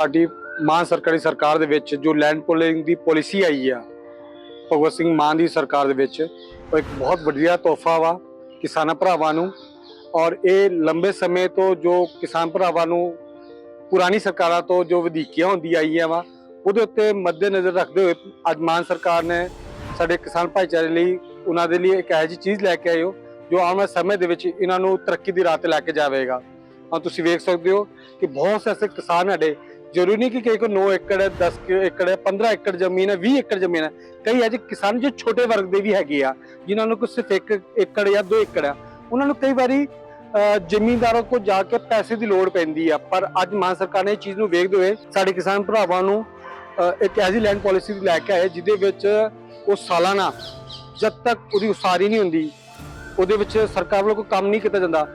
ਸਾਡੀ ਮਾਨ ਸਰਕਾਰੀ ਸਰਕਾਰ ਦੇ ਵਿੱਚ ਜੋ ਲੈਂਡ ਪੋਲਿੰਗ ਦੀ ਪਾਲਿਸੀ ਆਈ ਆ, ਭਗਵਤ ਸਿੰਘ ਮਾਨ ਦੀ ਸਰਕਾਰ ਦੇ ਵਿੱਚ, ਉਹ ਇੱਕ ਬਹੁਤ ਵਧੀਆ ਤੋਹਫਾ ਵਾ ਕਿਸਾਨਾਂ ਭਰਾਵਾਂ ਨੂੰ ਔਰ ਇਹ ਲੰਬੇ ਸਮੇਂ ਤੋਂ ਜੋ ਕਿਸਾਨ ਭਰਾਵਾਂ ਨੂੰ ਪੁਰਾਣੀ ਸਰਕਾਰਾਂ ਤੋਂ ਜੋ ਵਧੀਕੀਆਂ ਹੁੰਦੀਆਂ ਆਈਆਂ ਵਾ, ਉਹਦੇ ਉੱਤੇ ਮੱਦੇਨਜ਼ਰ ਰੱਖਦੇ ਹੋਏ ਅੱਜ ਮਾਨ ਸਰਕਾਰ ਨੇ ਸਾਡੇ ਕਿਸਾਨ ਭਾਈਚਾਰੇ ਲਈ ਉਹਨਾਂ ਦੇ ਲਈ ਇੱਕ ਇਹੋ ਜਿਹੀ ਚੀਜ਼ ਲੈ ਕੇ ਆਏ ਹੋ, ਜੋ ਆਉਣ ਵਾਲੇ ਸਮੇਂ ਦੇ ਵਿੱਚ ਇਹਨਾਂ ਨੂੰ ਤਰੱਕੀ ਦੀ ਰਾਹ ਤੇ ਲੈ ਕੇ ਜਾਵੇਗਾ। ਹਾਂ ਤੁਸੀਂ ਵੇਖ ਸਕਦੇ ਹੋ ਕਿ ਬਹੁਤ ਸੇ ਐਸੇ ਕਿਸਾਨ ਸਾਡੇ ਜ਼ਰੂਰੀ ਨਹੀਂ ਕਿ ਕਈ ਕੋ 9 ਏਕੜ ਹੈ 10 ਕੁ ਏਕੜ ਹੈ 15 ਏਕੜ ਜ਼ਮੀਨ ਹੈ 20 ਏਕੜ ਜ਼ਮੀਨ ਹੈ। ਕਈ ਅਜੇ ਕਿਸਾਨ ਜੋ ਛੋਟੇ ਵਰਗ ਦੇ ਵੀ ਹੈਗੇ ਆ ਜਿਨ੍ਹਾਂ ਨੂੰ ਕੋਈ ਸਿਰਫ 1 ਏਕੜ ਜਾਂ 2 ਏਕੜ ਆ ਉਹਨਾਂ ਨੂੰ ਕਈ ਵਾਰੀ ਅਹ, ਜ਼ਿਮੀਂਦਾਰਾਂ ਕੋਲ ਜਾ ਕੇ ਪੈਸੇ ਦੀ ਲੋੜ ਪੈਂਦੀ ਆ। ਪਰ ਅੱਜ ਮਾਨ ਸਰਕਾਰ ਨੇ ਇਹ ਚੀਜ਼ ਨੂੰ ਵੇਖਦੇ ਹੋਏ ਸਾਡੇ ਕਿਸਾਨ ਭਰਾਵਾਂ ਨੂੰ ਅਹ, ਇੱਕ ਐਸੀ ਲੈਂਡ ਪਾਲਿਸੀ ਲੈ ਕੇ ਆਏ ਜਿਹਦੇ ਵਿੱਚ ਉਹ ਸਾਲਾਨਾ ਜਦ ਤੱਕ ਉਹਦੀ ਉਸਾਰੀ ਨਹੀਂ ਹੁੰਦੀ ਉਹਦੇ ਵਿੱਚ ਸਰਕਾਰ ਵੱਲੋਂ ਕੋਈ ਕੰਮ ਨਹੀਂ ਕੀਤਾ ਜਾਂਦਾ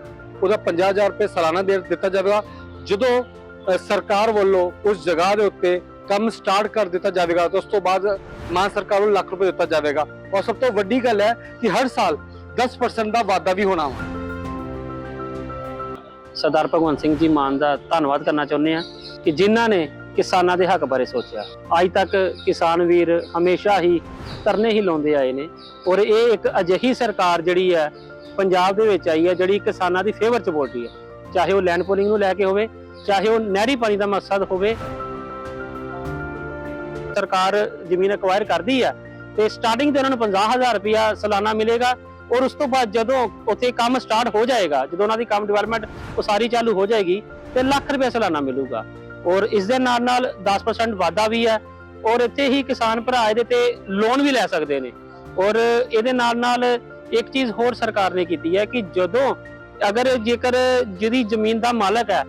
ਉਹਦਾ 50000 ਰੁਪਏ ਸਾਲਾਨਾ ਦੇ ਦਿੱਤਾ ਜਾਵੇਗਾ। ਜਦੋਂ ਸਰਕਾਰ ਵੱਲੋਂ ਉਸ ਜਗ੍ਹਾ ਦੇ ਉੱਤੇ ਕੰਮ ਸਟਾਰਟ ਕਰ ਦਿੱਤਾ ਜਾਵੇਗਾ ਤਾਂ ਉਸ ਤੋਂ ਬਾਅਦ ਮਾਨ ਸਰਕਾਰ ਨੂੰ ਲੱਖ ਰੁਪਏ ਦਿੱਤਾ ਜਾਵੇਗਾ। ਔਰ ਸਭ ਤੋਂ ਵੱਡੀ ਗੱਲ ਹੈ ਕਿ ਹਰ ਸਾਲ 10% ਦਾ ਵਾਧਾ ਵੀ ਹੋਣਾ ਵਾ। ਸਰਦਾਰ ਭਗਵੰਤ ਸਿੰਘ ਜੀ ਮਾਨ ਦਾ ਧੰਨਵਾਦ ਕਰਨਾ ਚਾਹੁੰਦੇ ਆ ਕਿ ਜਿਨ੍ਹਾਂ ਨੇ ਕਿਸਾਨਾਂ ਦੇ ਹੱਕ ਬਾਰੇ ਸੋਚਿਆ। ਅੱਜ ਤੱਕ ਕਿਸਾਨ ਵੀਰ ਹਮੇਸ਼ਾ ਹੀ ਤਰਨੇ ਹੀ ਲਾਉਂਦੇ ਆਏ ਨੇ ਔਰ ਇਹ ਇੱਕ ਅਜਿਹੀ ਸਰਕਾਰ ਜਿਹੜੀ ਹੈ, ਪੰਜਾਬ ਦੇ ਵਿੱਚ ਆਈ ਹੈ, ਜਿਹੜੀ ਕਿਸਾਨਾਂ ਦੀ ਫੇਵਰ ਚ ਬੋਲਦੀ ਹੈ। ਚਾਹੇ ਉਹ ਲੈਂਡ ਪੋਲਿੰਗ ਨੂੰ ਲੈ ਕੇ ਹੋਵੇ ਚਾਹੇ ਉਹ ਨਹਿਰੀ ਪਾਣੀ ਦਾ ਮਕਸਦ ਹੋਵੇ। ਸਰਕਾਰ ਜ਼ਮੀਨ ਅਕਵਾਇਰ ਕਰਦੀ ਹੈ ਤੇ ਸਟਾਰਟਿੰਗ ਤੇ ਉਹਨਾਂ ਨੂੰ 50000 ਰੁਪਇਆ ਸਾਲਾਨਾ ਮਿਲੇਗਾ ਔਰ ਉਸ ਤੋਂ ਬਾਅਦ ਜਦੋਂ ਉੱਥੇ ਕੰਮ ਸਟਾਰਟ ਹੋ ਜਾਏਗਾ, ਜਦੋਂ ਉਹਨਾਂ ਦੀ ਕੰਮ ਡਿਵੈਲਪਮੈਂਟ ਉਸਾਰੀ ਚਾਲੂ ਹੋ ਜਾਏਗੀ, ਤੇ ਲੱਖ ਰੁਪਏ ਸਾਲਾਨਾ ਮਿਲੂਗਾ। ਔਰ ਇਸ ਦੇ ਨਾਲ ਨਾਲ 10% ਵਾਧਾ ਵੀ ਹੈ ਔਰ ਇੱਥੇ ਹੀ ਕਿਸਾਨ ਭਰਾ ਇਹਦੇ ਤੇ ਲੋਨ ਵੀ ਲੈ ਸਕਦੇ ਨੇ। ਔਰ ਇਹਦੇ ਨਾਲ ਨਾਲ ਇੱਕ ਚੀਜ਼ ਹੋਰ ਸਰਕਾਰ ਨੇ ਕੀਤੀ ਹੈ ਕਿ ਜਦੋਂ ਅਗਰ ਜੇਕਰ ਜਿਹਦੀ ਜ਼ਮੀਨ ਦਾ ਮਾਲਕ ਹੈ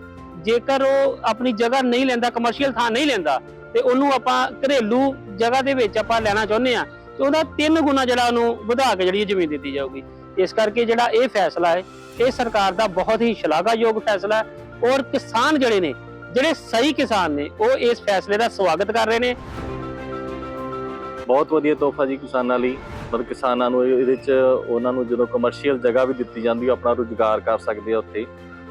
ਜੇਕਰ ਉਹ ਆਪਣੀ ਜਗ੍ਹਾ ਨਹੀਂ ਲੈਂਦਾ ਕਮਰਸ਼ੀਅਲ ਥਾਂ ਨਹੀਂ ਲੈਂਦਾ, ਤੇ ਉਹਨੂੰ ਆਪਾਂ ਘਰੇਲੂ ਜਗ੍ਹਾ ਦੇ ਵਿੱਚ ਆਪਾਂ ਲੈਣਾ ਚਾਹੁੰਦੇ ਆ ਤੇ ਉਹਦਾ ਤਿੰਨ ਗੁਣਾ ਜਿਹੜਾ ਉਹਨੂੰ ਵਧਾ ਕੇ ਜਿਹੜੀ ਜ਼ਮੀਨ ਦਿੱਤੀ ਜਾਊਗੀ। ਇਸ ਕਰਕੇ ਜਿਹੜਾ ਇਹ ਫੈਸਲਾ ਹੈ, ਇਹ ਸਰਕਾਰ ਦਾ ਬਹੁਤ ਹੀ ਸ਼ਲਾਘਾਯੋਗ ਫੈਸਲਾ ਹੈ ਔਰ ਕਿਸਾਨ ਜਿਹੜੇ ਨੇ, ਜਿਹੜੇ ਸਹੀ ਕਿਸਾਨ ਨੇ, ਉਹ ਇਸ ਫੈਸਲੇ ਦਾ ਸਵਾਗਤ ਕਰ ਰਹੇ ਨੇ। ਬਹੁਤ ਵਧੀਆ ਤੋਹਫਾ ਜੀ ਕਿਸਾਨਾਂ ਲਈ। ਮਤਲਬ ਕਿਸਾਨਾਂ ਨੂੰ ਇਹਦੇ ਵਿੱਚ ਉਹਨਾਂ ਨੂੰ ਜਦੋਂ ਕਮਰਸ਼ੀਅਲ ਜਗ੍ਹਾ ਵੀ ਦਿੱਤੀ ਜਾਂਦੀ ਆਪਣਾ ਰੁਜ਼ਗਾਰ ਕਰ ਸਕਦੇ ਆ ਉੱਥੇ।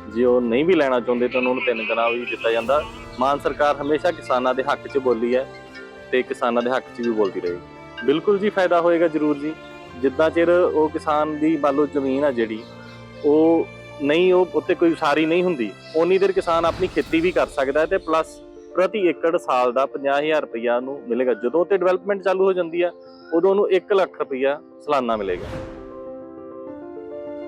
ਜੇ ਉਹ ਨਹੀਂ ਵੀ ਲੈਣਾ ਚਾਹੁੰਦੇ ਤਾਂ ਉਹਨਾਂ ਨੂੰ ਤਿੰਨ ਗੁਣਾ ਵੀ ਦਿੱਤਾ ਜਾਂਦਾ। ਮਾਨ ਸਰਕਾਰ ਹਮੇਸ਼ਾ ਕਿਸਾਨਾਂ ਦੇ ਹੱਕ 'ਚ ਬੋਲੀ ਹੈ ਤੇ ਕਿਸਾਨਾਂ ਦੇ ਹੱਕ 'ਚ ਵੀ ਬੋਲਦੀ ਰਹੀ। ਬਿਲਕੁਲ ਜੀ ਫਾਇਦਾ ਹੋਏਗਾ ਜ਼ਰੂਰ ਜੀ। ਜਿੱਦਾਂ ਚਿਰ ਉਹ ਕਿਸਾਨ ਦੀ ਮੰਨ ਲਓ ਜ਼ਮੀਨ ਆ ਜਿਹੜੀ, ਉਹ ਨਹੀਂ ਉਹ ਉੱਤੇ ਕੋਈ ਉਸਾਰੀ ਨਹੀਂ ਹੁੰਦੀ ਉਨੀ ਦੇਰ ਕਿਸਾਨ ਆਪਣੀ ਖੇਤੀ ਵੀ ਕਰ ਸਕਦਾ ਹੈ ਤੇ ਪਲੱਸ ਪ੍ਰਤੀ ਏਕੜ ਸਾਲ ਦਾ 50000 ਰੁਪਇਆ ਨੂੰ ਮਿਲੇਗਾ। ਜਦੋਂ ਤੇ ਡਿਵੈਲਪਮੈਂਟ ਚਾਲੂ ਹੋ ਜਾਂਦੀ ਆ, ਉਦੋਂ ਉਹਨੂੰ 1 ਲੱਖ ਰੁਪਇਆ ਸਾਲਾਨਾ ਮਿਲੇਗਾ।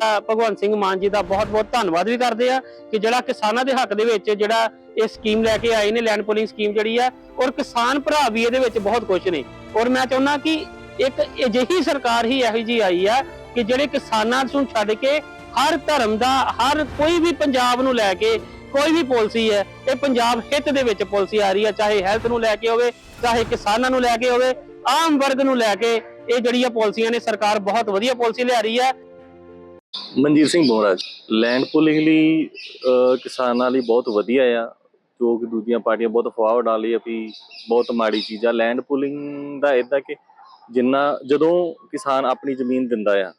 ਭਗਵੰਤ ਸਿੰਘ ਮਾਨ ਜੀ ਦਾ ਬਹੁਤ-ਬਹੁਤ ਧੰਨਵਾਦ ਵੀ ਕਰਦੇ ਆ ਕਿ ਜਿਹੜਾ ਕਿਸਾਨਾਂ ਦੇ ਹੱਕ ਦੇ ਵਿੱਚ ਜਿਹੜਾ ਇਹ ਸਕੀਮ ਲੈ ਕੇ ਆਏ ਨੇ ਲੈਂਡ ਪੋਲਿੰਗ ਸਕੀਮ ਜਿਹੜੀ ਆ, ਔਰ ਕਿਸਾਨ ਭਰਾ ਵੀ ਇਹਦੇ ਵਿੱਚ ਬਹੁਤ ਖੁਸ਼ ਨੇ। ਔਰ ਮੈਂ ਚਾਹੁੰਦਾ ਕਿ ਇੱਕ ਅਜਿਹੀ ਸਰਕਾਰ ਹੀ ਇਹੋ ਜੀ ਆਈ ਆ ਕਿ ਜਿਹੜੇ ਕਿਸਾਨਾਂ ਨੂੰ ਛੱਡ ਕੇ ਹਰ ਧਰਮ ਦਾ, ਹਰ ਕੋਈ ਵੀ ਪੰਜਾਬ ਨੂੰ ਲੈ ਕੇ ਕੋਈ ਵੀ ਪਾਲਿਸੀ ਹੈ, ਇਹ ਪੰਜਾਬ ਹਿੱਤ ਦੇ ਵਿੱਚ ਪਾਲਿਸੀ ਆ ਰਹੀ ਹੈ ਚਾਹੇ ਹੈਲਥ ਨੂੰ ਲੈ ਕੇ ਹੋਵੇ, ਚਾਹੇ ਕਿਸਾਨਾਂ ਨੂੰ ਲੈ ਕੇ ਹੋਵੇ, ਆਮ ਵਰਗ ਨੂੰ ਲੈ ਕੇ ਇਹ ਜਿਹੜੀਆਂ ਪਾਲਿਸੀਆਂ ਨੇ, ਸਰਕਾਰ ਬਹੁਤ ਵਧੀਆ ਪਾਲਿਸੀ ਲਿਆ ਰਹੀ ਹੈ। ਮਨਜੀਤ ਸਿੰਘ ਬੋਰਾਜ ਲੈਂਡ ਪੁਲਿੰਗ ਲਈ ਕਿਸਾਨਾਂ ਲਈ ਬਹੁਤ ਵਧੀਆ ਆ, ਜੋ ਕਿ ਦੂਜੀਆਂ ਪਾਰਟੀਆਂ ਬਹੁਤ ਅਫਵਾਹ ਉਡਾ ਲਈ ਆ ਵੀ ਬਹੁਤ ਮਾੜੀ ਚੀਜ਼ ਆ। ਲੈਂਡ ਪੁਲਿੰਗ ਦਾ ਇਦਾਂ ਕਿ ਜਿੰਨਾ, ਜਦੋਂ ਕਿਸਾਨ ਆਪਣੀ ਜ਼ਮੀਨ ਦਿੰਦਾ ਆ,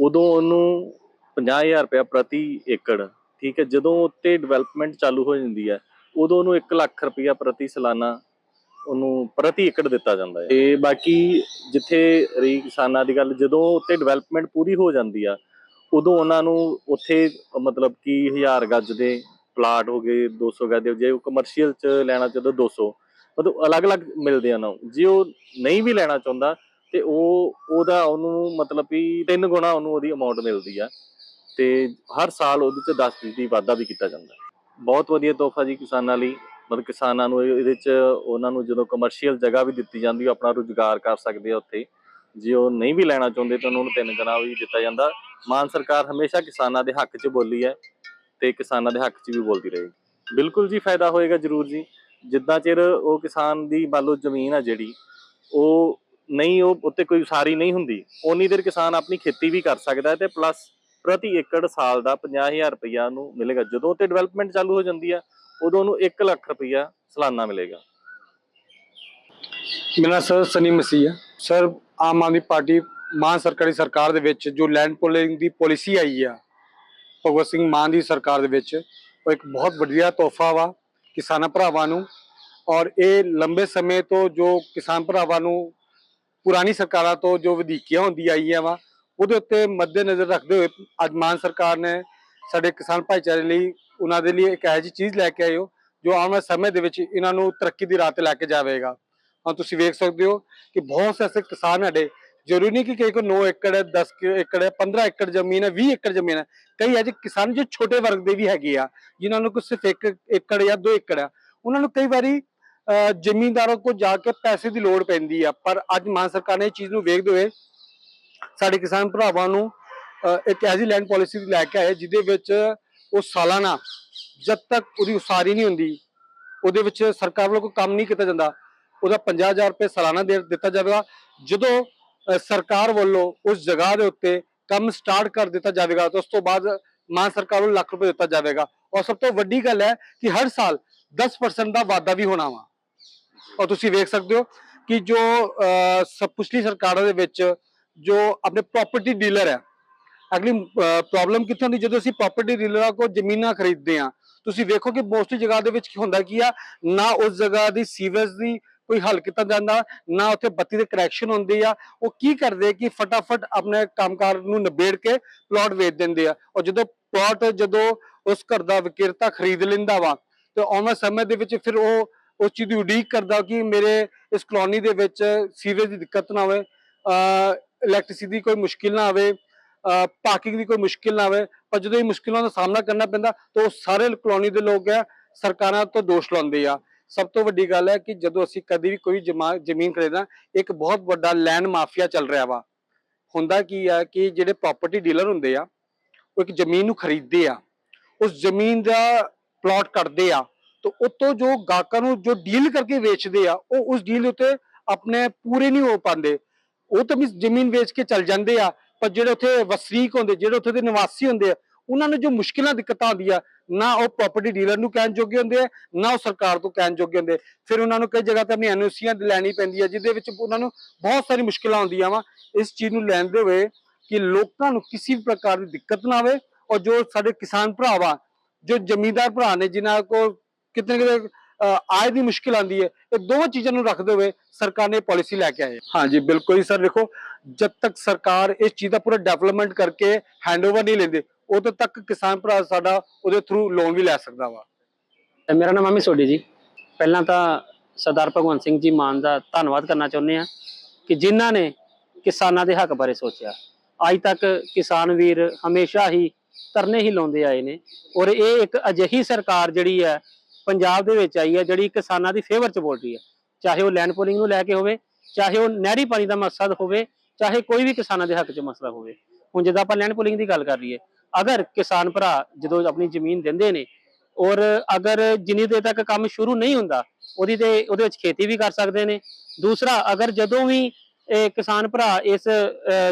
ਉਦੋਂ ਉਹਨੂੰ 50000 ਰੁਪਇਆ ਪ੍ਰਤੀ ਏਕੜ, ਠੀਕ ਹੈ, ਜਦੋਂ ਉੱਤੇ ਡਿਵੈਲਪਮੈਂਟ ਚਾਲੂ ਹੋ ਜਾਂਦੀ ਹੈ ਉਦੋਂ ਉਹਨੂੰ 1 ਲੱਖ ਰੁਪਇਆ ਪ੍ਰਤੀ ਸਾਲਾਨਾ ਉਹਨੂੰ ਪ੍ਰਤੀ ਏਕੜ ਦਿੱਤਾ ਜਾਂਦਾ ਹੈ ਤੇ ਬਾਕੀ ਜਿੱਥੇ ਰਹੀ ਕਿਸਾਨਾਂ ਦੀ ਗੱਲ, ਜਦੋਂ ਉੱਤੇ ਡਿਵੈਲਪਮੈਂਟ ਪੂਰੀ ਹੋ ਜਾਂਦੀ ਆ ਉਦੋਂ ਉਹਨਾਂ ਨੂੰ ਉੱਥੇ, ਮਤਲਬ ਕਿ 1000 ਗੱਜ ਦੇ ਪਲਾਟ ਹੋ ਗਏ 200 ਗੱਜ ਦੇ, ਜੇ ਉਹ ਕਮਰਸ਼ੀਅਲ ਚ ਲੈਣਾ ਚਾਹੁੰਦਾ 200 ਮਤਲਬ ਅਲੱਗ-ਅਲੱਗ ਮਿਲਦੇ ਆ ਨਾ ਜੇ ਉਹ ਨਹੀਂ ਵੀ ਲੈਣਾ ਚਾਹੁੰਦਾ ਤੇ ਉਹ, ਉਹਦਾ ਉਹਨੂੰ ਮਤਲਬ ਵੀ ਤਿੰਨ ਗੁਣਾ ਉਹਨੂੰ ਉਹਦੀ ਅਮਾਉਂਟ ਮਿਲਦੀ ਆ। ਤੇ ਹਰ ਸਾਲ ਉਹਦੇ ਚ 10% ਦੀ ਵਾਧਾ ਵੀ ਕੀਤਾ ਜਾਂਦਾ। ਬਹੁਤ ਵਧੀਆ ਤੋਹਫਾ ਜੀ ਕਿਸਾਨਾਂ ਲਈ। ਮਤਲਬ ਕਿਸਾਨਾਂ ਨੂੰ ਇਹਦੇ ਚ ਉਹਨਾਂ ਨੂੰ ਜਦੋਂ ਕਮਰਸ਼ੀਅਲ ਜਗ੍ਹਾ ਵੀ ਦਿੱਤੀ ਜਾਂਦੀ, ਉਹ ਆਪਣਾ ਰੁਜ਼ਗਾਰ ਕਰ ਸਕਦੇ ਆ ਉੱਥੇ। ਜੇ ਉਹ ਨਹੀਂ ਵੀ ਲੈਣਾ ਚਾਹੁੰਦੇ ਤਾਂ ਉਹਨਾਂ ਨੂੰ ਤਿੰਨ ਗੁਣਾ ਵੀ ਦਿੱਤਾ ਜਾਂਦਾ। ਮਾਨ ਸਰਕਾਰ ਹਮੇਸ਼ਾ ਕਿਸਾਨਾਂ ਦੇ ਹੱਕ 'ਚ ਬੋਲੀ ਹੈ ਤੇ ਕਿਸਾਨਾਂ ਦੇ ਹੱਕ 'ਚ ਵੀ ਬੋਲਦੀ ਰਹੇਗੀ। ਬਿਲਕੁਲ ਜੀ ਫਾਇਦਾ ਹੋਏਗਾ ਜ਼ਰੂਰ ਜੀ। ਜਿੱਦਾਂ ਚਿਰ ਉਹ ਕਿਸਾਨ ਦੀ ਮੰਨ ਜ਼ਮੀਨ ਆ ਜਿਹੜੀ, ਉਹ ਨਹੀਂ ਉਹ ਉੱਤੇ ਕੋਈ ਉਸਾਰੀ ਨਹੀਂ ਹੁੰਦੀ, ਓਨੀ ਦੇਰ ਕਿਸਾਨ ਆਪਣੀ ਖੇਤੀ ਵੀ ਕਰ ਸਕਦਾ ਤੇ ਪਲੱਸ ਪ੍ਰਤੀ ਏਕੜ ਸਾਲ ਦਾ 50000 ਰੁਪਇਆ ਨੂੰ ਮਿਲੇਗਾ। ਜਦੋਂ ਤੇ ਡਿਵੈਲਪਮੈਂਟ ਚਾਲੂ ਹੋ ਜਾਂਦੀ ਆ, ਉਦੋਂ ਉਹਨੂੰ 1 ਲੱਖ ਰੁਪਇਆ ਸਾਲਾਨਾ ਮਿਲੇਗਾ। ਮੇਰਾ sir Sunny Masih sir Aam Aadmi party Mann ਸਰਕਾਰੀ ਸਰਕਾਰ ਦੇ ਵਿੱਚ ਜੋ ਲੈਂਡ ਪੋਲਿੰਗ ਦੀ ਪਾਲਿਸੀ ਆਈ ਆ, ਭਗਵਤ ਸਿੰਘ ਮਾਨ ਦੀ ਸਰਕਾਰ ਦੇ ਵਿੱਚ, ਉਹ ਇੱਕ ਬਹੁਤ ਵਧੀਆ ਤੋਹਫਾ ਵਾ ਕਿਸਾਨਾਂ ਭਰਾਵਾਂ ਨੂੰ ਔਰ ਇਹ ਲੰਬੇ ਸਮੇਂ ਤੋਂ ਜੋ ਕਿਸਾਨ ਭਰਾਵਾਂ ਨੂੰ ਪੁਰਾਣੀ ਸਰਕਾਰਾਂ ਤੋਂ ਜੋ ਵਧੀਕੀਆਂ ਹੁੰਦੀਆਂ ਆਈਆਂ ਵਾ, ਉਹਦੇ ਉੱਤੇ ਮੱਦੇਨਜ਼ਰ ਰੱਖਦੇ ਹੋਏ ਅੱਜ ਮਾਨ ਸਰਕਾਰ ਨੇ ਸਾਡੇ ਕਿਸਾਨ ਭਾਈਚਾਰੇ ਲਈ ਉਹਨਾਂ ਦੇ ਲਈ ਇੱਕ ਇਹੋ ਜਿਹੀ ਚੀਜ਼ ਲੈ ਕੇ ਆਏ ਹੋ, ਜੋ ਆਉਣ ਵਾਲੇ ਸਮੇਂ ਦੇ ਵਿੱਚ ਇਹਨਾਂ ਨੂੰ ਤਰੱਕੀ ਦੀ ਰਾਹ ਤੇ ਲੈ ਕੇ ਜਾਵੇਗਾ। ਹਾਂ ਤੁਸੀਂ ਵੇਖ ਸਕਦੇ ਹੋ ਕਿ ਬਹੁਤ ਸੇ ਐਸੇ ਕਿਸਾਨ ਸਾਡੇ ਜ਼ਰੂਰੀ ਨਹੀਂ ਕਿ ਕਈ ਕੋ 9 ਏਕੜ ਹੈ 10 ਏਕੜ ਹੈ 15 ਏਕੜ ਜ਼ਮੀਨ ਹੈ 20 ਏਕੜ ਜ਼ਮੀਨ ਹੈ। ਕਈ ਅਜੇ ਕਿਸਾਨ ਜੋ ਛੋਟੇ ਵਰਗ ਦੇ ਵੀ ਹੈਗੇ ਆ ਜਿਨ੍ਹਾਂ ਨੂੰ ਕੋਈ ਸਿਰਫ 1 ਏਕੜ ਜਾਂ 2 ਏਕੜ ਆ ਉਹਨਾਂ ਨੂੰ ਕਈ ਵਾਰੀ ਅਹ, ਜ਼ਮੀਂਦਾਰਾਂ ਕੋਲ ਜਾ ਕੇ ਪੈਸੇ ਦੀ ਲੋੜ ਪੈਂਦੀ ਆ। ਪਰ ਅੱਜ ਮਾਨ ਸਰਕਾਰ ਨੇ ਇਹ ਚੀਜ਼ ਨੂੰ ਵੇਖਦੇ ਹੋਏ ਸਾਡੇ ਕਿਸਾਨ ਭਰਾਵਾਂ ਨੂੰ ਅਹ, ਇੱਕ ਐਸੀ ਲੈਂਡ ਪਾਲਿਸੀ ਲੈ ਕੇ ਆਏ ਜਿਹਦੇ ਵਿੱਚ ਉਹ ਸਾਲਾਨਾ ਜਦ ਤੱਕ ਉਹਦੀ ਉਸਾਰੀ ਨਹੀਂ ਹੁੰਦੀ ਉਹਦੇ ਵਿੱਚ ਸਰਕਾਰ ਵੱਲੋਂ ਕੋਈ ਕੰਮ ਨਹੀਂ ਕੀਤਾ ਜਾਂਦਾ ਉਹਦਾ 50000 ਰੁਪਏ ਸਾਲਾਨਾ ਦੇ ਦਿੱਤਾ ਜਾਵੇਗਾ। ਜਦੋਂ ਸਰਕਾਰ ਵੱਲੋਂ ਉਸ ਜਗ੍ਹਾ ਦੇ ਉੱਤੇ ਕੰਮ ਸਟਾਰਟ ਕਰ ਦਿੱਤਾ ਜਾਵੇਗਾ, ਤਾਂ ਉਸ ਤੋਂ ਬਾਅਦ ਮਾਨ ਸਰਕਾਰ ਵੱਲੋਂ ਲੱਖ ਰੁਪਏ ਦਿੱਤਾ ਜਾਵੇਗਾ। ਔਰ ਸਭ ਤੋਂ ਵੱਡੀ ਗੱਲ ਹੈ ਕਿ ਹਰ ਸਾਲ 10% ਦਾ ਵਾਧਾ ਵੀ ਹੋਣਾ ਵਾ। ਔਰ ਤੁਸੀਂ ਵੇਖ ਸਕਦੇ ਹੋ ਕਿ ਜੋ ਪਿਛਲੀ ਸਰਕਾਰਾਂ ਦੇ ਵਿੱਚ ਜੋ ਆਪਣੇ ਪ੍ਰਾਪਰਟੀ ਡੀਲਰ ਹੈ, ਅਗਲੀ ਪ੍ਰੋਬਲਮ ਕਿੱਥੇ ਹੁੰਦੀ? ਜਦੋਂ ਅਸੀਂ ਪ੍ਰਾਪਰਟੀ ਡੀਲਰਾਂ ਕੋਲ ਜ਼ਮੀਨਾਂ ਖਰੀਦਦੇ ਆ ਤੁਸੀਂ ਵੇਖੋ ਕਿ ਮੋਸਟਲੀ ਜਗ੍ਹਾ ਦੇ ਵਿੱਚ ਕੀ ਹੁੰਦਾ ਕੀ ਆ, ਨਾ ਉਸ ਜਗ੍ਹਾ ਦੀ ਸੀਵਰੇਜ ਦੀ ਕੋਈ ਹੱਲ ਕੀਤਾ ਜਾਂਦਾ, ਨਾ ਉੱਥੇ ਬੱਤੀ ਦੇ ਕਰੈਕਸ਼ਨ ਹੁੰਦੀ ਆ। ਉਹ ਕੀ ਕਰਦੇ ਕਿ ਫਟਾਫਟ ਆਪਣੇ ਕੰਮਕਾਰ ਨੂੰ ਨਿਬੇੜ ਕੇ ਪਲਾਟ ਵੇਚ ਦਿੰਦੇ ਆ। ਔਰ ਜਦੋਂ ਪਲਾਟ ਜਦੋਂ ਉਸ ਘਰ ਦਾ ਵਿਕਰੇਤਾ ਖਰੀਦ ਲੈਂਦਾ ਵਾ, ਤੇ ਆਉਣ ਸਮੇਂ ਦੇ ਵਿੱਚ ਫਿਰ ਉਹ ਉਸ ਚੀਜ਼ ਦੀ ਉਡੀਕ ਕਰਦਾ ਕਿ ਮੇਰੇ ਇਸ ਕਲੋਨੀ ਦੇ ਵਿੱਚ ਸੀਵਰੇਜ ਦੀ ਦਿੱਕਤ ਨਾ ਹੋਵੇ ਇਲੈਕਟ੍ਰਿਸਿਟੀ ਦੀ ਕੋਈ ਮੁਸ਼ਕਿਲ ਨਾ ਆਵੇ ਪਾਰਕਿੰਗ ਦੀ ਕੋਈ ਮੁਸ਼ਕਿਲ ਨਾ ਆਵੇ। ਪਰ ਜਦੋਂ ਇਹ ਮੁਸ਼ਕਿਲਾਂ ਦਾ ਸਾਹਮਣਾ ਕਰਨਾ ਪੈਂਦਾ, ਤਾਂ ਉਹ ਸਾਰੇ ਕਲੋਨੀ ਦੇ ਲੋਕ ਆ, ਸਰਕਾਰਾਂ ਤੋਂ ਦੋਸ਼ ਲਾਉਂਦੇ ਆ। ਸਭ ਤੋਂ ਵੱਡੀ ਗੱਲ ਹੈ ਕਿ ਜਦੋਂ ਅਸੀਂ ਕਦੀ ਵੀ ਕੋਈ ਜ਼ਮੀਨ ਖਰੀਦਣਾ, ਇੱਕ ਬਹੁਤ ਵੱਡਾ ਲੈਂਡ ਮਾਫੀਆ ਚੱਲ ਰਿਹਾ ਵਾ। ਹੁੰਦਾ ਕੀ ਆ ਕਿ ਜਿਹੜੇ ਪ੍ਰਾਪਰਟੀ ਡੀਲਰ ਹੁੰਦੇ ਆ, ਉਹ ਇੱਕ ਜ਼ਮੀਨ ਨੂੰ ਖਰੀਦਦੇ ਆ। ਉਸ ਜ਼ਮੀਨ ਦਾ ਪਲਾਟ ਕੱਟਦੇ ਆ, ਤਾਂ ਉਤੋਂ ਜੋ ਗਾਹਕਾਂ ਨੂੰ ਜੋ ਡੀਲ ਕਰਕੇ ਵੇਚਦੇ ਆ, ਉਹ ਉਸ ਡੀਲ ਉੱਤੇ ਆਪਣੇ ਪੂਰੇ ਨਹੀਂ ਹੋ ਪਾਉਂਦੇ। ਉਹ ਤਾਂ ਵੀ ਜ਼ਮੀਨ ਵੇਚ ਕੇ ਚੱਲ ਜਾਂਦੇ ਆ, ਪਰ ਜਿਹੜੇ ਉੱਥੇ ਵਸਨੀਕ ਹੁੰਦੇ, ਜਿਹੜੇ ਉੱਥੇ ਦੇ ਨਿਵਾਸੀ ਹੁੰਦੇ ਆ, ਉਹਨਾਂ ਨੂੰ ਜੋ ਮੁਸ਼ਕਿਲਾਂ, ਦਿੱਕਤਾਂ ਆਉਂਦੀਆਂ ਨਾ ਉਹ ਪ੍ਰਾਪਰਟੀ ਡੀਲਰ ਨੂੰ ਕਹਿਣ ਜੋਗੇ ਹੁੰਦੇ ਆ, ਨਾ ਉਹ ਸਰਕਾਰ ਤੋਂ ਕਹਿਣ ਜੋਗੇ ਹੁੰਦੇ ਫਿਰ ਉਹਨਾਂ ਨੂੰ ਕਈ ਜਗ੍ਹਾ ਤੇ ਆਪਣੀ ਐਨਓਸੀਆਂ ਲੈਣੀ ਪੈਂਦੀ ਹੈ ਜਿਹਦੇ ਵਿੱਚ ਉਹਨਾਂ ਨੂੰ ਬਹੁਤ ਸਾਰੀ ਮੁਸ਼ਕਿਲਾਂ ਆਉਂਦੀਆਂ ਵਾ। ਇਸ ਚੀਜ਼ ਨੂੰ ਲੈਂਦੇ ਹੋਏ ਕਿ ਲੋਕਾਂ ਨੂੰ ਕਿਸੇ ਵੀ ਪ੍ਰਕਾਰ ਦੀ ਦਿੱਕਤ ਨਾ ਆਵੇ ਔਰ ਜੋ ਸਾਡੇ ਕਿਸਾਨ ਭਰਾਵਾ ਜੋ ਜ਼ਮੀਂਦਾਰ ਭਰਾ ਨੇ, ਜਿਨ੍ਹਾਂ ਕੋਲ ਕਿਤੇ ਨਾ ਕਿਤੇ ਆਏ ਦੀ ਮੁਸ਼ਕਿਲ ਆਉਂਦੀ ਹੈ, ਇਹ ਦੋਵਾਂ ਚੀਜ਼ਾਂ ਨੂੰ ਰੱਖਦੇ ਹੋਏ ਸਰਕਾਰ ਨੇ ਪਾਲਿਸੀ ਲੈ ਕੇ ਆਏ। ਹਾਂਜੀ, ਬਿਲਕੁਲ ਹੀ ਸਰ, ਦੇਖੋ, ਜਦ ਤੱਕ ਸਰਕਾਰ ਇਸ ਚੀਜ਼ ਦਾ ਪੂਰਾ ਡਿਵੈਲਪਮੈਂਟ ਕਰਕੇ ਹੈਂਡਓਵਰ ਨਹੀਂ ਲੈਂਦੇ ਉਦੋਂ ਤੱਕ ਕਿਸਾਨ ਭਰਾ ਸਾਡਾ ਉਹਦੇ ਥਰੂ ਲੋਨ ਵੀ ਲੈ ਸਕਦਾ ਵਾ। ਤੇ ਮੇਰਾ ਨਾਮ ਅਮੀ ਸੋਢੀ ਜੀ। ਪਹਿਲਾਂ ਤਾਂ ਸਰਦਾਰ ਭਗਵੰਤ ਸਿੰਘ ਜੀ ਮਾਨ ਦਾ ਧੰਨਵਾਦ ਕਰਨਾ ਚਾਹੁੰਦੇ ਆ ਕਿ ਜਿਨ੍ਹਾਂ ਨੇ ਕਿਸਾਨਾਂ ਦੇ ਹੱਕ ਬਾਰੇ ਸੋਚਿਆ। ਅੱਜ ਤੱਕ ਕਿਸਾਨ ਵੀਰ ਹਮੇਸ਼ਾ ਹੀ ਧਰਨੇ ਹੀ ਲਾਉਂਦੇ ਆਏ ਨੇ ਔਰ ਇਹ ਇੱਕ ਅਜਿਹੀ ਸਰਕਾਰ ਜਿਹੜੀ ਹੈ, ਪੰਜਾਬ ਦੇ ਵਿੱਚ ਆਈ ਹੈ, ਜਿਹੜੀ ਕਿਸਾਨਾਂ ਦੀ ਫੇਵਰ ਚ ਬੋਲ ਰਹੀ ਹੈ। ਚਾਹੇ ਉਹ ਲੈਂਡ ਪੋਲਿੰਗ ਨੂੰ ਲੈ ਕੇ ਹੋਵੇ, ਚਾਹੇ ਉਹ ਨਹਿਰੀ ਪਾਣੀ ਦਾ ਮਕਸਦ ਹੋਵੇ, ਚਾਹੇ ਕੋਈ ਵੀ ਕਿਸਾਨਾਂ ਦੇ ਹੱਕ 'ਚ ਮਸਲਾ ਹੋਵੇ। ਹੁਣ ਜਿੱਦਾਂ ਆਪਾਂ ਲੈਂਡ ਪੋਲਿੰਗ ਦੀ ਗੱਲ ਕਰ ਲਈਏ ਅਗਰ ਕਿਸਾਨ ਭਰਾ ਜਦੋਂ ਆਪਣੀ ਜ਼ਮੀਨ ਦਿੰਦੇ ਨੇ ਔਰ ਅਗਰ ਜਿੰਨੀ ਦੇਰ ਤੱਕ ਕੰਮ ਸ਼ੁਰੂ ਨਹੀਂ ਹੁੰਦਾ, ਉਹਦੀ ਤੇ ਉਹਦੇ ਵਿੱਚ ਖੇਤੀ ਵੀ ਕਰ ਸਕਦੇ ਨੇ। ਦੂਸਰਾ, ਅਗਰ ਜਦੋਂ ਵੀ ਇਹ ਕਿਸਾਨ ਭਰਾ ਇਸ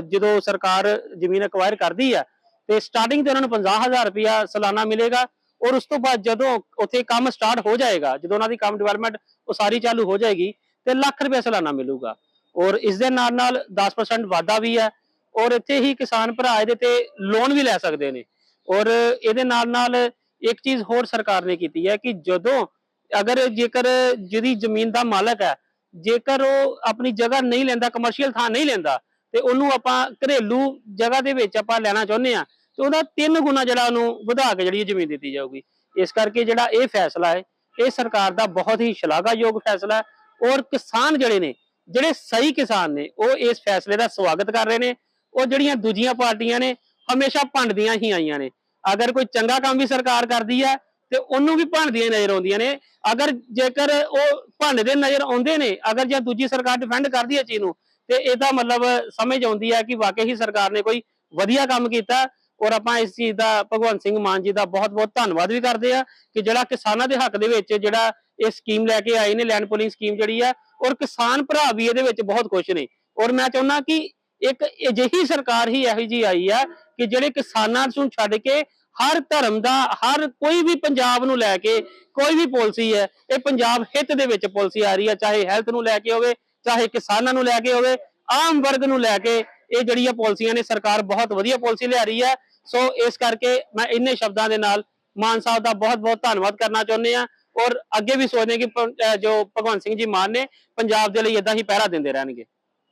ਜਦੋਂ ਸਰਕਾਰ ਜ਼ਮੀਨ ਅਕਵਾਇਰ ਕਰਦੀ ਆ, ਤੇ ਸਟਾਰਟਿੰਗ ਤੇ ਉਹਨਾਂ ਨੂੰ 50000 ਰੁਪਇਆ ਸਾਲਾਨਾ ਮਿਲੇਗਾ ਔਰ ਉਸ ਤੋਂ ਬਾਅਦ ਜਦੋਂ ਉੱਥੇ ਕੰਮ ਸਟਾਰਟ ਹੋ ਜਾਏਗਾ, ਜਦੋਂ ਉਹਨਾਂ ਦੀ ਕੰਮ ਡਿਵੈਲਪਮੈਂਟ ਉਹ ਸਾਰੀ ਚਾਲੂ ਹੋ ਜਾਏਗੀ, ਤੇ ਲੱਖ ਰੁਪਇਆ ਸਾਲਾਨਾ ਮਿਲੂਗਾ। ਔਰ ਇਸ ਦੇ ਨਾਲ ਨਾਲ 10% ਵਾਧਾ ਵੀ ਹੈ। ਔਰ ਇੱਥੇ ਹੀ ਕਿਸਾਨ ਭਰਾ ਇਹਦੇ ਤੇ ਲੋਨ ਵੀ ਲੈ ਸਕਦੇ ਨੇ। ਔਰ ਇਹਦੇ ਨਾਲ ਨਾਲ ਇੱਕ ਚੀਜ਼ ਹੋਰ ਸਰਕਾਰ ਨੇ ਕੀਤੀ ਹੈ ਕਿ ਜਦੋਂ ਅਗਰ ਜੇਕਰ ਜਿਹਦੀ ਜ਼ਮੀਨ ਦਾ ਮਾਲਕ ਹੈ, ਜੇਕਰ ਉਹ ਆਪਣੀ ਜਗ੍ਹਾ ਨਹੀਂ ਲੈਂਦਾ ਕਮਰਸ਼ੀਅਲ ਥਾਂ ਨਹੀਂ ਲੈਂਦਾ, ਤੇ ਉਹਨੂੰ ਆਪਾਂ ਘਰੇਲੂ ਜਗ੍ਹਾ ਦੇ ਵਿੱਚ ਆਪਾਂ ਲੈਣਾ ਚਾਹੁੰਦੇ ਆ ਤੇ ਉਹਦਾ ਤਿੰਨ ਗੁਣਾ ਜਿਹੜਾ ਉਹਨੂੰ ਵਧਾ ਕੇ ਜਿਹੜੀ ਜ਼ਮੀਨ ਦਿੱਤੀ ਜਾਊਗੀ। ਇਸ ਕਰਕੇ ਜਿਹੜਾ ਇਹ ਫੈਸਲਾ ਹੈ, ਇਹ ਸਰਕਾਰ ਦਾ ਬਹੁਤ ਹੀ ਸ਼ਲਾਘਾਯੋਗ ਫੈਸਲਾ ਹੈ। ਔਰ ਕਿਸਾਨ ਜਿਹੜੇ ਨੇ, ਜਿਹੜੇ ਸਹੀ ਕਿਸਾਨ ਨੇ, ਉਹ ਇਸ ਫੈਸਲੇ ਦਾ ਸਵਾਗਤ ਕਰ ਰਹੇ ਨੇ। ਉਹ ਜਿਹੜੀਆਂ ਦੂਜੀਆਂ ਪਾਰਟੀਆਂ ਨੇ ਹਮੇਸ਼ਾ ਭੰਡਦੀਆਂ ਹੀ ਆਈਆਂ ਨੇ। ਅਗਰ ਕੋਈ ਚੰਗਾ ਕੰਮ ਵੀ ਸਰਕਾਰ ਕਰਦੀ ਹੈ ਤੇ ਉਹਨੂੰ ਵੀ ਭੰਡਦੀਆਂ ਨਜ਼ਰ ਆਉਂਦੀਆਂ ਨੇ। ਅਗਰ ਜੇਕਰ ਉਹ ਭੰਡਦੇ ਨਜ਼ਰ ਆਉਂਦੇ ਨੇ, ਅਗਰ ਜਾਂ ਦੂਜੀ ਸਰਕਾਰ ਡਿਫੈਂਡ ਕਰਦੀ ਹੈ ਚੀਜ਼ ਨੂੰ, ਤੇ ਇਹਦਾ ਮਤਲਬ ਸਮਝ ਆਉਂਦੀ ਹੈ ਕਿ ਵਾਕਈ ਹੀ ਸਰਕਾਰ ਨੇ ਕੋਈ ਵਧੀਆ ਕੰਮ ਕੀਤਾ ਔਰ ਆਪਾਂ ਇਸ ਚੀਜ਼ ਦਾ ਭਗਵੰਤ ਸਿੰਘ ਮਾਨ ਜੀ ਦਾ ਬਹੁਤ-ਬਹੁਤ ਧੰਨਵਾਦ ਵੀ ਕਰਦੇ ਆ ਕਿ ਜਿਹੜਾ ਕਿਸਾਨਾਂ ਦੇ ਹੱਕ ਦੇ ਵਿੱਚ ਜਿਹੜਾ ਇਹ ਸਕੀਮ ਲੈ ਕੇ ਆਏ ਨੇ ਲੈਂਡ ਪੋਲਿੰਗ ਸਕੀਮ ਜਿਹੜੀ ਆ ਔਰ ਕਿਸਾਨ ਭਰਾ ਵੀ ਇਹਦੇ ਵਿੱਚ ਬਹੁਤ ਖੁਸ਼ ਨੇ। ਔਰ ਮੈਂ ਚਾਹੁੰਦਾ ਕਿ ਇੱਕ ਅਜਿਹੀ ਸਰਕਾਰ ਹੀ ਇਹੋ ਜੀ ਆਈ ਆ ਕਿ ਜਿਹੜੇ ਕਿਸਾਨਾਂ ਨੂੰ ਛੱਡ ਕੇ ਹਰ ਧਰਮ ਦਾ, ਹਰ ਕੋਈ ਵੀ ਪੰਜਾਬ ਨੂੰ ਲੈ ਕੇ ਕੋਈ ਵੀ ਪਾਲਿਸੀ ਹੈ, ਇਹ ਪੰਜਾਬ ਹਿੱਤ ਦੇ ਵਿੱਚ ਪਾਲਿਸੀ ਆ ਰਹੀ ਹੈ ਚਾਹੇ ਹੈਲਥ ਨੂੰ ਲੈ ਕੇ ਹੋਵੇ, ਚਾਹੇ ਕਿਸਾਨਾਂ ਨੂੰ ਲੈ ਕੇ ਹੋਵੇ, ਆਮ ਵਰਗ ਨੂੰ ਲੈ ਕੇ ਇਹ ਜਿਹੜੀਆਂ ਪਾਲਿਸੀਆਂ ਨੇ, ਸਰਕਾਰ ਬਹੁਤ ਵਧੀਆ ਪਾਲਿਸੀ ਲਿਆ ਰਹੀ ਹੈ। ਸੋ ਇਸ ਕਰਕੇ ਮੈਂ ਇੰਨੇ ਸ਼ਬਦਾਂ ਦੇ ਨਾਲ ਮਾਨ ਸਾਹਿਬ ਦਾ ਬਹੁਤ ਬਹੁਤ ਧੰਨਵਾਦ ਕਰਨਾ ਚਾਹੁੰਦੇ ਆ ਔਰ ਅੱਗੇ ਵੀ ਸੋਚਦੇ ਹਾਂ ਕਿ ਜੋ ਭਗਵੰਤ ਸਿੰਘ ਜੀ ਮਾਨ ਨੇ ਪੰਜਾਬ ਦੇ ਲਈ ਇਦਾਂ ਹੀ ਪਹਿਰਾ ਦਿੰਦੇ ਰਹਿਣਗੇ।